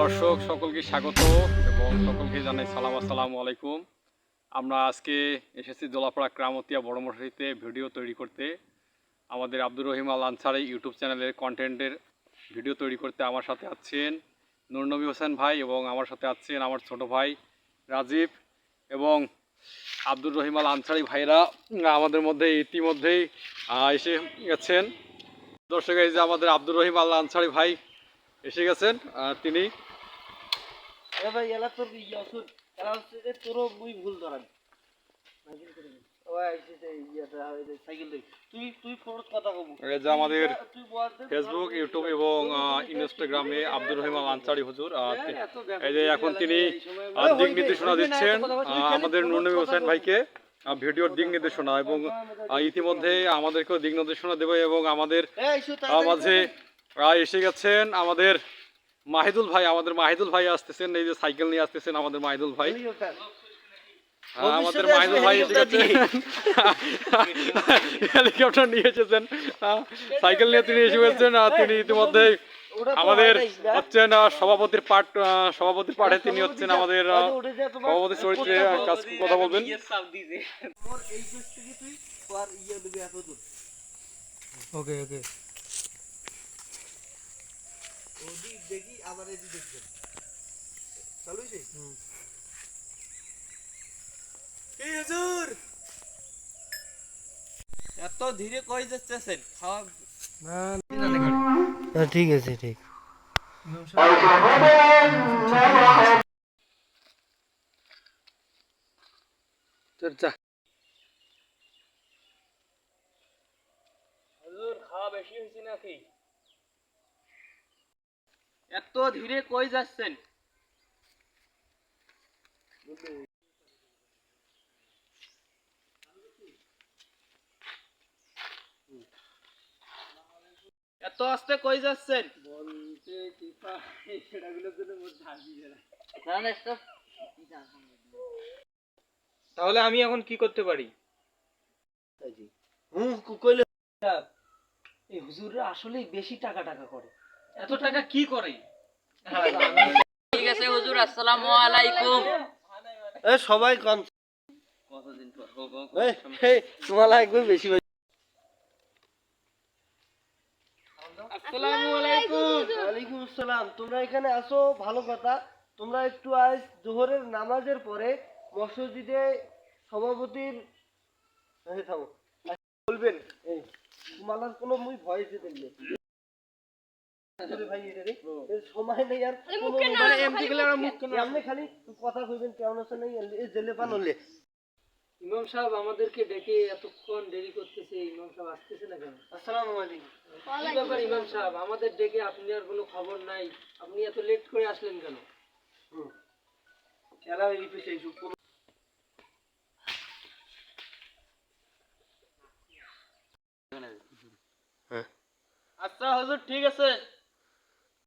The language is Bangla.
দর্শক, সকলকে স্বাগত এবং সকলকে জানাই সালাম, আসসালামু আলাইকুম। আমরা আজকে এসেছি দোলাপাড়া ক্রামতিয়া বড়মশাইতে ভিডিও তৈরি করতে। আমাদের আব্দুর রহিম আল আনসারি ইউটিউব চ্যানেলের কন্টেন্টের ভিডিও তৈরি করতে আমার সাথে আছেন নুরনবী হোসেন ভাই এবং আমার সাথে আছেন আমার ছোট ভাই রাজীব এবং আব্দুর রহিম আল আনসারি ভাইরা আমাদের মধ্যে ইতিমধ্যেই এসে গেছেন। দর্শক এই যে আমাদের আব্দুর রহিম আল আনসারি ভাই এসে গেছেন তিনি। ভাই এলা তোর ইয়া এলা হচ্ছে যে তোরও মুই ভুল ধরান। আমাদের ফেসবুক ইউটিউব এবং ইনস্টাগ্রামে আব্দুর রহিম আল আনসারি হুজুর এই যে এখন তিনি আহ, দিক নির্দেশনা দিচ্ছেন আমাদের নুরনবী হোসেন ভাইকে। ভিডিওর দিক নির্দেশনা এবং ইতিমধ্যে আমাদেরকেও দিক নির্দেশনা দেবে এবং আমাদের মাঝে এসে গেছেন আমাদের মাহিদুল ভাই আমাদের মাহিদুল ভাই আসতেছেন এই যে সাইকেল নিয়ে আসতেছেন আমাদের মাহিদুল ভাই। আমাদের মাহিদুল ভাই এসে গেছেন। হেলিকপ্টার নিয়ে এসেছেন। সাইকেল নিয়ে তিনি এসে গেছেন তিনি ইতিমধ্যে আমাদের হচ্ছেন সভাপতির পাঠ সভাপতির পাঠে তিনি হচ্ছেন আমাদের সভাপতি চরিত্রে কাজ কথা বলবেন। ইয়া ওকে ওকে ওদিক দেখি আবার এদিক দেখবে চালু হইছে এই হুজুর! এত ধীরে কই যাচ্ছেন? খাওয়া ঠিক আছে ঠিক। চর্চা খাওয়া বেশি হয়েছে নাকি? এত ধীরে কই যাচ্ছেন? এত আস্তে কই যাচ্ছেন? বলতে সেটাগুলোর জন্য মোট ঝাঁকি না না স্টপ তাহলে আমি এখন কি করতে পারি? হুম কইলে এই হুজুররা আসলেই বেশি টাকা টাকা করে। এত টাকা কি করে? ঠিক আছে হুজুর আসসালামু আলাইকুম। এ সবাই কম কতদিন পর? এই এই তোমার লাগবে বেশি বেশি আসসালামু আলাইকুম আসসালাম তোমরা এখানে আসো ভালো কথা। তোমরা একটু আজ জোহরের নামাজের পরে মসজিদে সভাপতির থামো। বলবেন এই তোমার কোনো মুই ভয় দিতে সময় নেই আর এমনি খালি কথা কইবেন কেমন আছে নাই এই জেলে পানলে ইমাম সাহেব আমাদেরকে ডেকে এতক্ষণ দেরি করতেছে ইমাম সাহেব আসতেছে না কেন? আসসালামু আলাইকুম। কি ব্যাপার ইমাম সাহেব? আমাদের ডেকে আপনি আর কোনো খবর নাই। আপনি এত লেট করে আসলেন কেন? খেলা হয়ে গেছে সেই আচ্ছা হুজুর ঠিক আছে?